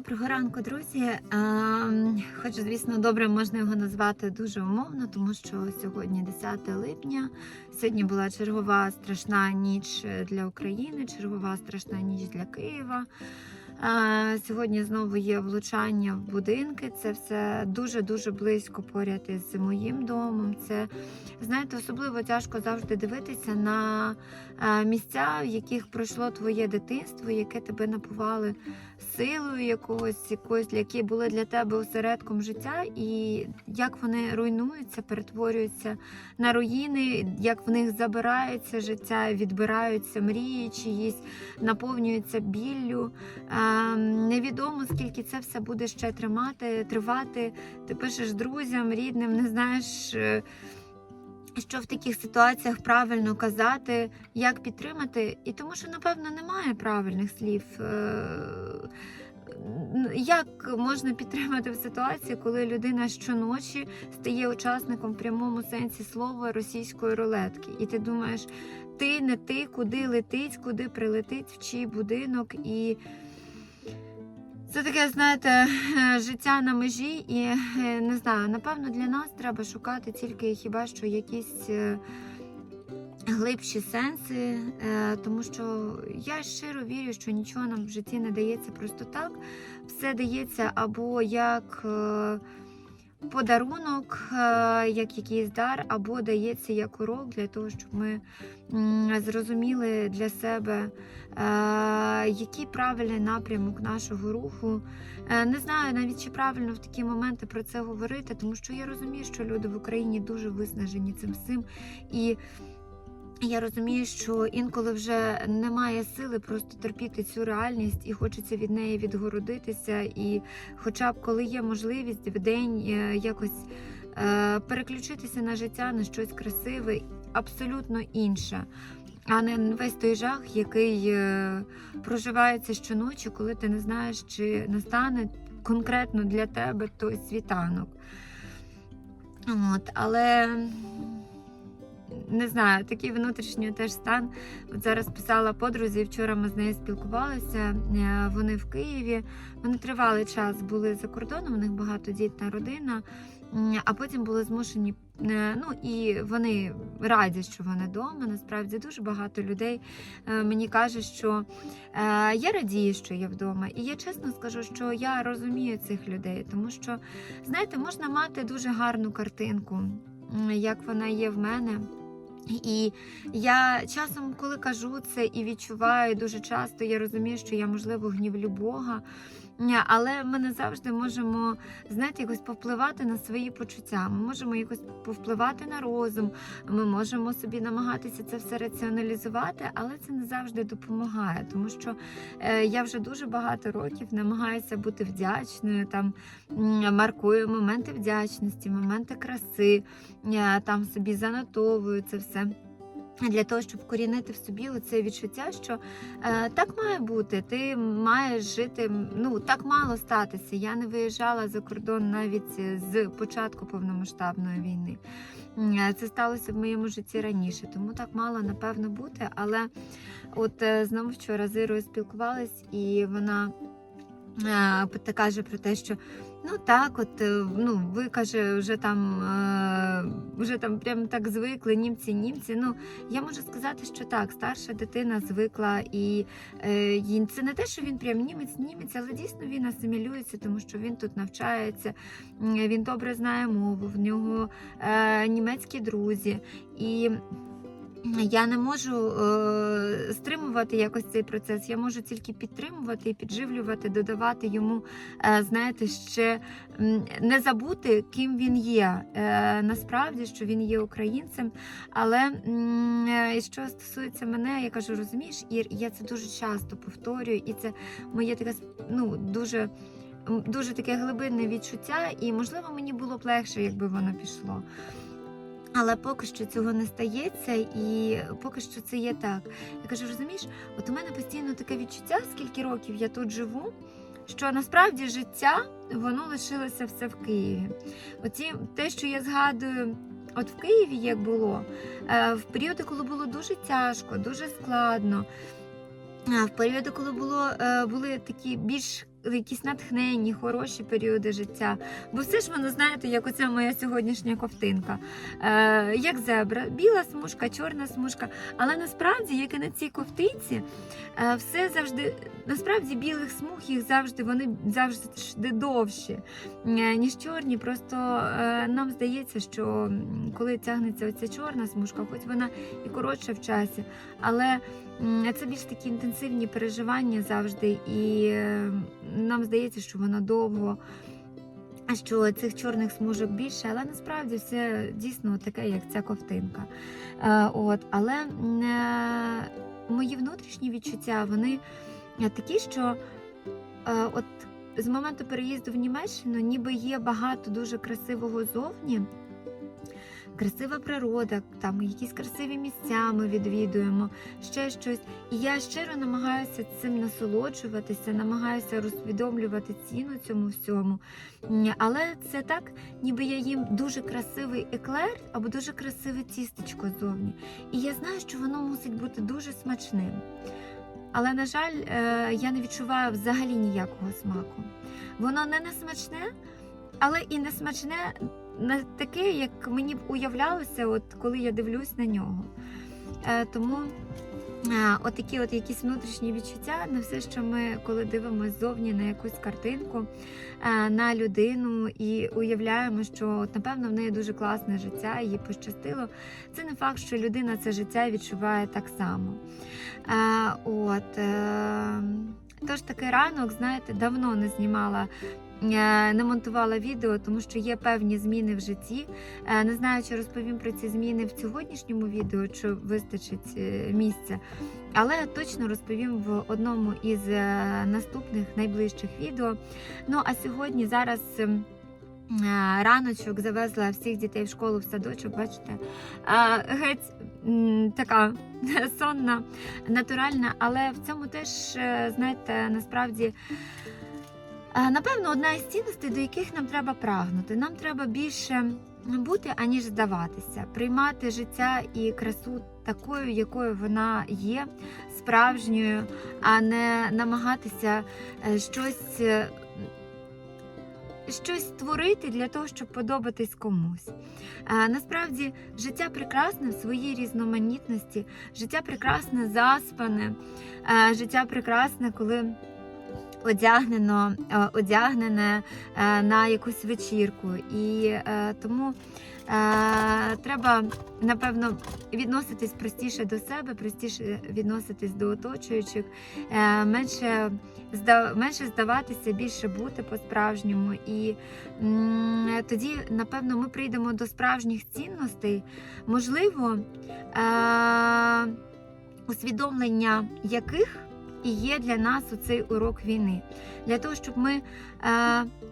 Доброго ранку, друзі. Хоч, звісно, добре можна його назвати дуже умовно, тому що сьогодні 10 липня. Сьогодні була чергова страшна ніч для України, чергова страшна ніч для Києва. Сьогодні знову є влучання в будинки. Це все дуже дуже близько поряд із моїм домом. Це знаєте, особливо тяжко завжди дивитися на місця, в яких пройшло твоє дитинство, яке тебе напували силою якогось, якоїсь, які були для тебе осередком життя, і як вони руйнуються, перетворюються на руїни, як в них забирається життя, відбираються мрії чиїсь, наповнюються біллю. Ем, невідомо, скільки це все буде ще тримати, тривати. Ти пишеш друзям, рідним, не знаєш. Що в таких ситуаціях правильно казати, як підтримати, і тому що, напевно, немає правильних слів. Е, Як можна підтримати в ситуації, коли людина щоночі стає учасником в прямому сенсі слова російської рулетки, і ти думаєш, ти не ти, куди летить, куди прилетить, в чий будинок і. Це таке, знаєте, життя на межі, і е, не знаю, напевно, для нас треба шукати тільки хіба що якісь е, глибші сенси, е, тому що я щиро вірю, що нічого нам в житті не дається просто так. Все дається або як подарунок, е, як якийсь дар, або дається як урок для того, щоб ми зрозуміли для себе. Е, який правильний напрямок нашого руху. Е, Не знаю навіть чи правильно в такі моменти про це говорити, тому що я розумію, що люди в Україні дуже виснажені цим всім. І я розумію, що інколи вже немає сили просто терпіти цю реальність і хочеться від неї відгородитися. І, хоча б коли є можливість в день е, якось е, переключитися на життя, на щось красиве, абсолютно інше. А не весь той жах, який е, проживається щоночі, коли ти не знаєш, чи настане конкретно для тебе той світанок. От, але не знаю, такий внутрішній теж стан. От зараз писала подрузі, вчора ми з нею спілкувалися. е, Вони в Києві. Вони тривалий час були за кордоном, у них багатодітна родина. А потім були змушені, е, ну і вони раді, що вони вдома. Насправді дуже багато людей е, мені каже, що я радію, що я вдома. І я чесно скажу, що я розумію цих людей, тому що, знаєте, можна мати дуже гарну картинку, як вона є в мене. І я часом, коли кажу це і відчуваю дуже часто, я розумію, що я можливо гнівлю Бога. Але ми не завжди можемо знаєте, якось повпливати на свої почуття. Ми можемо якось повпливати на розум. Ми можемо собі намагатися це все раціоналізувати, але це не завжди допомагає, тому що е, я вже дуже багато років намагаюся бути вдячною. Там маркую моменти вдячності, моменти краси, е, там собі занотовую це все. Для того, щоб вкорінити в собі оце відчуття, що е, так має бути, ти маєш жити, ну так мало статися. Я не виїжджала за кордон навіть з початку повномасштабної війни. Е, Це сталося в моєму житті раніше, тому так мало напевно бути. Але от е, знову вчора з Ірою спілкувалась, і вона е, каже про те, що ну так, от е, ну ви каже, вже там е, вже там прям так звикли, німці, німці. Ну я можу сказати, що так, старша дитина звикла, і е, це не те, що він прям німець, німець, але дійсно він асимілюється, тому що він тут навчається, він добре знає мову, в нього е, німецькі друзі. І я не можу е, стримувати якось цей процес. Я можу тільки підтримувати і підживлювати, додавати йому, е, знаєте, ще не забути, ким він є. Е, насправді, що він є українцем. Але е, що стосується мене, я кажу, розумієш, Ір, я це дуже часто повторюю, і це моє таке ну, дуже. Дуже таке глибинне відчуття, і можливо мені було б легше, якби воно пішло. Але поки що цього не стається, і поки що це є так. Я кажу, розумієш, от у мене постійно таке відчуття, скільки років я тут живу, що насправді життя воно лишилося все в Києві. Оці те, що я згадую. От в Києві як було, е, в періоди, коли було дуже тяжко, дуже складно, е, в періоди, коли було, е, були такі більш якісь натхненні, хороші періоди життя. Бо все ж воно, знаєте, як оця моя сьогоднішня ковтинка. Е, як зебра, біла смужка, чорна смужка. Але насправді, як і на цій ковтинці, е, все завжди, насправді білих смуг їх завжди, вони завжди довші, е, ніж чорні. Просто е, нам здається, що коли тягнеться оця чорна смужка, хоч вона і коротша в часі, але це більш такі інтенсивні переживання завжди, і е, нам здається, що вона довго. Що цих чорних смужок більше, але насправді все дійсно таке, як ця ковтинка. Е, от, але е, мої внутрішні відчуття, вони такі, що от з моменту переїзду в Німеччину ніби є багато дуже красивого зовні. Красива природа, там якісь красиві місця ми відвідуємо, ще щось. І я щиро намагаюся цим насолоджуватися, намагаюся розсвідомлювати ціну цьому всьому. Але це так, ніби я їм дуже красивий еклер або дуже красиве тістечко зовні. І я знаю, що воно мусить бути дуже смачним. Але, на жаль, е, я не відчуваю взагалі ніякого смаку. Воно не несмачне, але і не смачне не таке, як мені б уявлялося, от коли я дивлюсь на нього. Е, Тому е, от такі от якісь внутрішні відчуття на все, що ми, коли дивимося ззовні на якусь картинку, е, на людину і уявляємо, що от, напевно в неї дуже класне життя, їй пощастило. Це не факт, що людина це життя відчуває так само. От, тож такий ранок, знаєте, давно не знімала. Не монтувала відео, тому що є певні зміни в житті. Е, Не знаю, чи розповім про ці зміни в сьогоднішньому відео, чи вистачить е, місця. Але точно розповім в одному із е, наступних найближчих відео. Ну а сьогодні зараз. Раночок завезла всіх дітей в школу в садочок, бачите, геть така сонна, натуральна, але в цьому теж, знаєте, насправді. Е, Напевно, одна із цінностей, до яких нам треба прагнути. Нам треба більше бути, аніж здаватися, приймати життя і красу такою, якою вона є, справжньою, а не намагатися е, щось. е, Щось створити для того, щоб подобатись комусь. А, насправді життя прекрасне в своїй різноманітності, життя прекрасне заспане, а, життя прекрасне, коли одягнено, е, одягнене е, на якусь вечірку. І е, тому треба, напевно, відноситись простіше до себе, простіше відноситись до оточуючих, менше, менше здаватися, більше бути по-справжньому. І тоді, напевно, ми прийдемо до справжніх цінностей. Можливо, усвідомлення яких і є для нас у цей урок війни, для того, щоб ми е,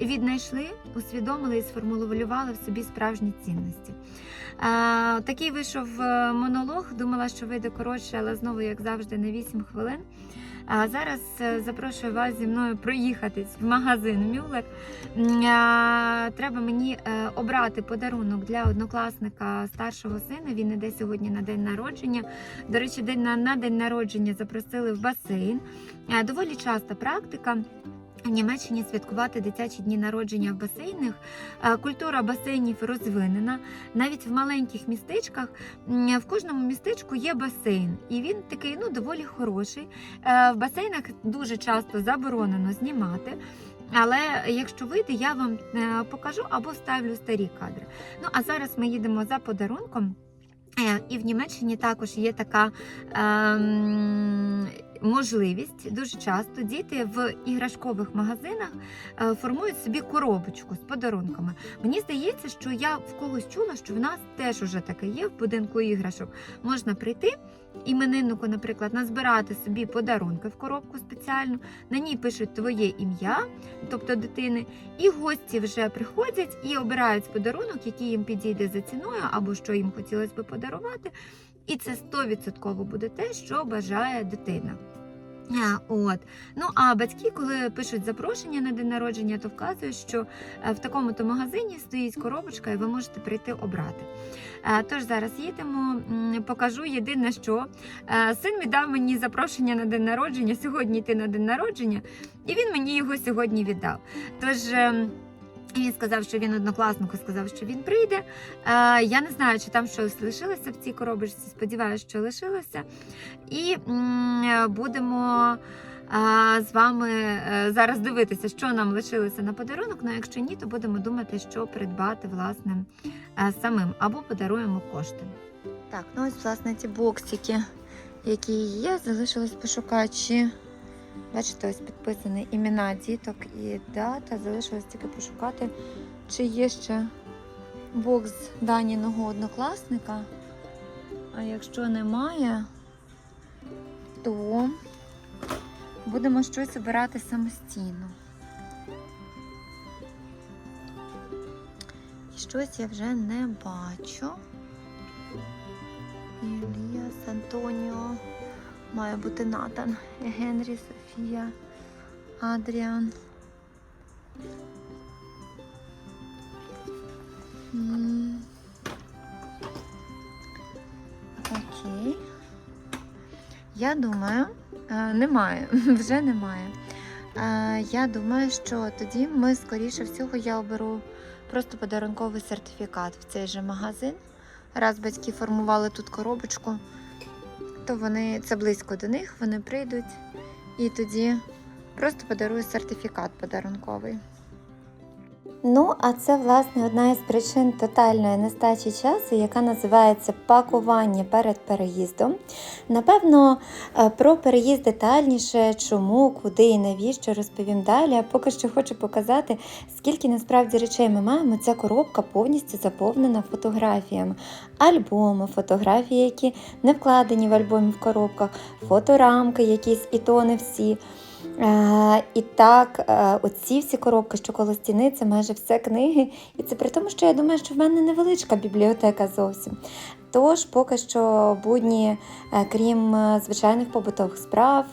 віднайшли, усвідомили і сформулювали в собі справжні цінності. Такий вийшов е, монолог. Думала, що вийде коротше, але знову, як завжди, на 8 хвилин. А зараз е, запрошую вас зі мною проїхатись в магазин Мюллер. М, е, Треба мені е, обрати подарунок для однокласника старшого сина. Він іде сьогодні на день народження. До речі, на, день народження запросили в басейн. Доволі часта практика. В Німеччині святкувати дитячі дні народження в басейнах. Е, Культура басейнів розвинена. Навіть в маленьких містечках в кожному містечку є басейн, і він такий ну доволі хороший. Е, В басейнах дуже часто заборонено знімати. Але якщо вийде, я вам е, покажу або ставлю старі кадри. Ну а зараз ми їдемо за подарунком. Е, І в Німеччині також є така ем, можливість. Дуже часто діти в іграшкових магазинах е, формують собі коробочку з подарунками. Мені здається, що я в когось чула, що в нас теж уже таке є в будинку іграшок. Можна прийти. Імениннику, наприклад, назбирати собі подарунки в коробку спеціальну, на ній пишуть твоє ім'я, тобто дитини, і гості вже приходять і обирають подарунок, який їм підійде за ціною, або що їм хотілося би подарувати. І це 100% буде те, що бажає дитина. От. Ну а батьки, коли пишуть запрошення на день народження, то вказують, що е, в такому-то магазині стоїть коробочка, і ви можете прийти обрати. Е, Тож зараз їдемо, покажу єдине, що е, син віддав мені запрошення на день народження, сьогодні йти на день народження, і він мені його сьогодні віддав. Тож. Він сказав, що він однокласнику сказав, що він прийде. Е, я не знаю, чи там щось лишилося в цій коробочці. Сподіваюся, що лишилося. І будемо з вами е, зараз дивитися, що нам лишилося на подарунок. Ну, якщо ні, то будемо думати, що придбати власне е, самим або подаруємо кошти. Так, ну ось власне ці боксики, які є, залишилось пошукати. Чи... Бачите, ось підписані імена діток і дата. Залишилось тільки пошукати, чи є ще бокс Даніного однокласника. А якщо немає, то будемо щось обирати самостійно. І щось я вже не бачу. Іліас, Антоніо, має бути Натан, Генрі, Софія, Адріан. Окей. Я думаю, е, немає, вже немає. Е, Я думаю, що тоді ми, скоріше всього, я оберу просто подарунковий сертифікат в цей же магазин. Раз батьки формували тут коробочку, то вони це близько до них, вони прийдуть і тоді просто подарую сертифікат подарунковий. Ну, а це власне одна із причин тотальної нестачі часу, яка називається пакування перед переїздом. Напевно, е, про переїзд детальніше, чому, куди і навіщо розповім далі. А поки що хочу показати, скільки насправді речей ми маємо. Ця коробка повністю заповнена фотографіями, альбоми, фотографії, які не вкладені в альбомі в коробках, фоторамки, якісь і то не всі. Е, і так, е, оці всі коробки, що коло стіни, це майже все книги. І це при тому, що я думаю, що в мене невеличка бібліотека зовсім. Тож, поки що будні, е, крім звичайних побутових справ,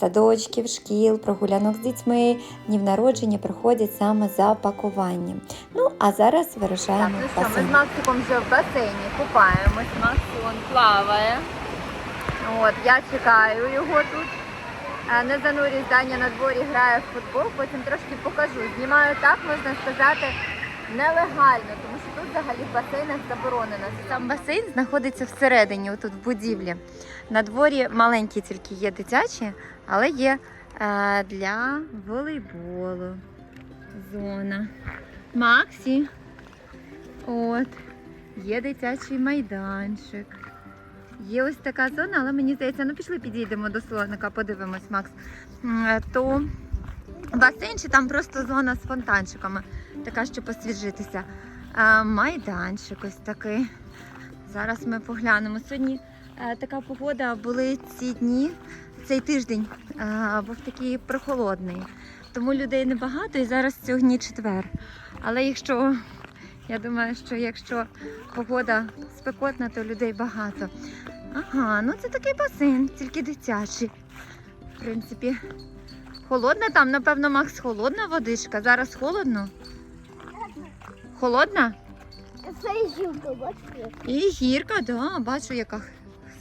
садочків, шкіл, прогулянок з дітьми, днів народження проходять саме за пакуванням. Ну, а зараз Так, вирушаємо ну в що, ми з Максиком вже в басейні купаємось, Макс плаває. От, я чекаю його тут. Не занурюсь, Даня на дворі грає в футбол, потім трошки покажу. Знімаю так, можна сказати, нелегально, тому що тут взагалі в басейнах заборонено. Сам басейн знаходиться всередині, отут в будівлі. На дворі маленькі тільки є дитячі, але є е, для волейболу зона. Максі. От. Є дитячий майданчик. Є ось така зона, але мені здається, ну пішли підійдемо до слоника, подивимось, Макс. Е, То басейн чи там просто зона з фонтанчиками, така, щоб посвіжитися. Майданчик ось такий. Зараз ми поглянемо. Сьогодні е, така погода були ці дні, цей тиждень е, був такий прохолодний. Тому людей небагато і зараз сьогодні четвер. Але якщо я думаю, що якщо погода спекотна, то людей багато. Ага, ну це такий басейн, тільки дитячий. В принципі, холодна там, напевно, Макс, холодна водичка. Зараз холодно. Холодна? Це жінка, бачите? І гірка, да, бачу, яка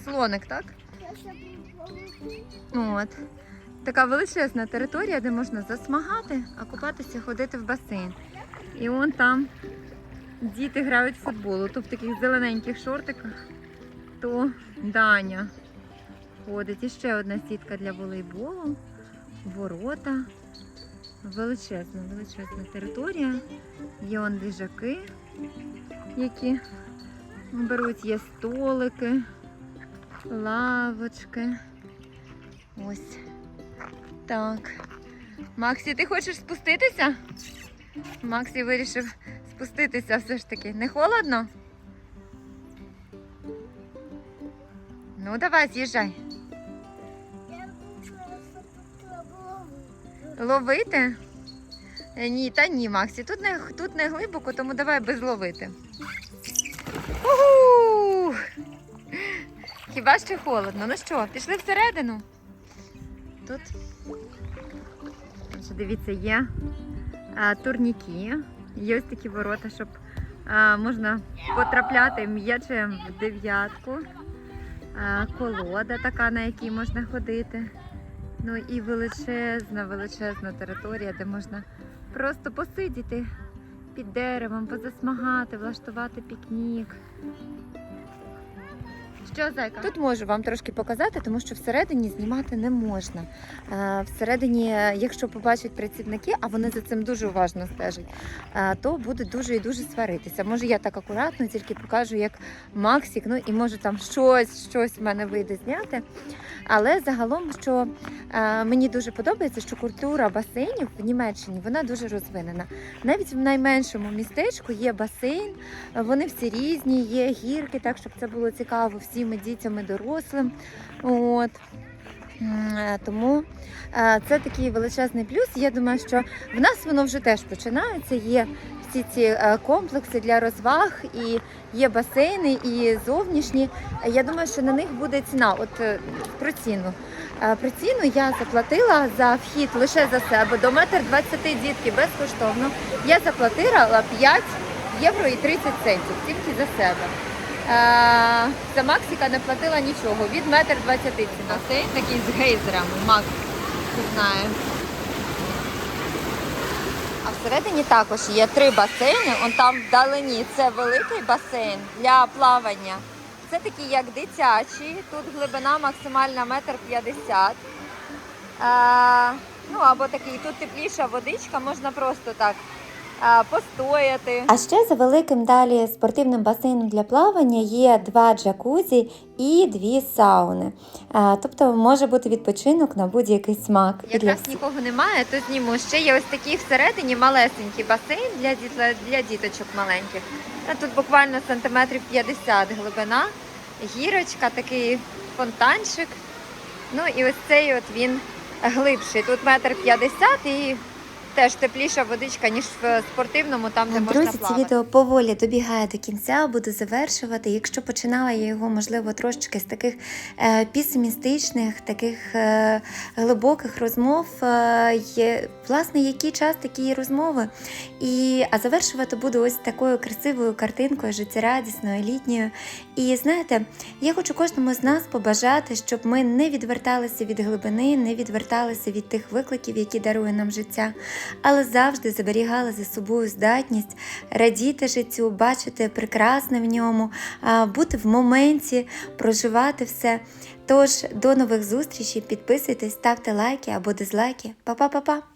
слоник, так? От. Така величезна територія, де можна засмагати, а купатися, ходити в басейн. І вон там діти грають в футбол. То в таких зелененьких шортиках, то Даня ходить. І ще одна сітка для волейболу, ворота. Величезна, величезна територія. Є он ліжаки, які беруть, є столики, лавочки. Ось так. Максі, ти хочеш спуститися? Максі вирішив спуститися все ж таки. Не холодно? Ну, давай, з'їжджай. Ловити? Е, Ні, та ні, Максі. Тут не, тут не глибоко, тому давай без ловити. Угу! Хіба що холодно. Ну що, пішли всередину? тут. Дивіться, є турніки, є ось такі ворота, щоб а, можна потрапляти м'ячем в дев'ятку. А, колода така, на якій можна ходити. Ну і величезна, величезна територія, де можна просто посидіти під деревом, позасмагати, влаштувати пікнік. Що, зайка? Тут можу вам трошки показати, тому що всередині знімати не можна. Е, Всередині, якщо побачать працівники, а вони за цим дуже уважно стежать, е, то будуть дуже і дуже сваритися. Може, я так акуратно тільки покажу, як Максик, ну і може там щось, щось в мене вийде зняти. Але загалом, що е, мені дуже подобається, що культура басейнів в Німеччині вона дуже розвинена. Навіть в найменшому містечку є басейн, вони всі різні, є гірки, так щоб це було цікаво всім дітям і дорослим. От. Е, Тому е, це такий величезний плюс. Я думаю, що в нас воно вже теж починається. Є всі ці е, комплекси для розваг, і є басейни, і зовнішні. Я думаю, що на них буде ціна. От про ціну. Про ціну я заплатила за вхід лише за себе до метр двадцяти дітки безкоштовно. Я заплатила 5 євро і 30 центів тільки за себе. Е, За Максика не платила нічого. Від метр двадцяти ціна. Басейн такий з гейзерами. Макс знає. А всередині також є три басейни. Он там вдалині. Це великий басейн для плавання. Це такі як дитячі. Тут глибина максимальна метр п'ятдесят. Е, Ну або такий, тут тепліша водичка, можна просто так постояти. А ще за великим далі спортивним басейном для плавання є два джакузі і дві сауни. Тобто може бути відпочинок на будь-який смак. Якраз нікого немає, то зніму. Ще є ось такий всередині малесенький басейн для, діт- для діточок маленьких. Тут буквально сантиметрів 50 глибина, гірочка, такий фонтанчик. Ну і ось цей от він глибший. Тут метр п'ятдесят і теж тепліша водичка, ніж в спортивному, там де можна Друзі, це відео поволі добігає до кінця, буду завершувати. Якщо починала я його, можливо, трошечки з таких е, песимістичних, таких е, глибоких розмов, е, є, власне, який час такі і розмови. І, а завершувати буду ось такою красивою картинкою, життєрадісною, літньою. І знаєте, я хочу кожному з нас побажати, щоб ми не відверталися від глибини, не відверталися від тих викликів, які дарує нам життя, але завжди зберігала за собою здатність радіти життю, бачити прекрасне в ньому, бути в моменті, проживати все. Тож до нових зустрічей, підписуйтесь, ставте лайки або дизлайки. Па-па-па-па!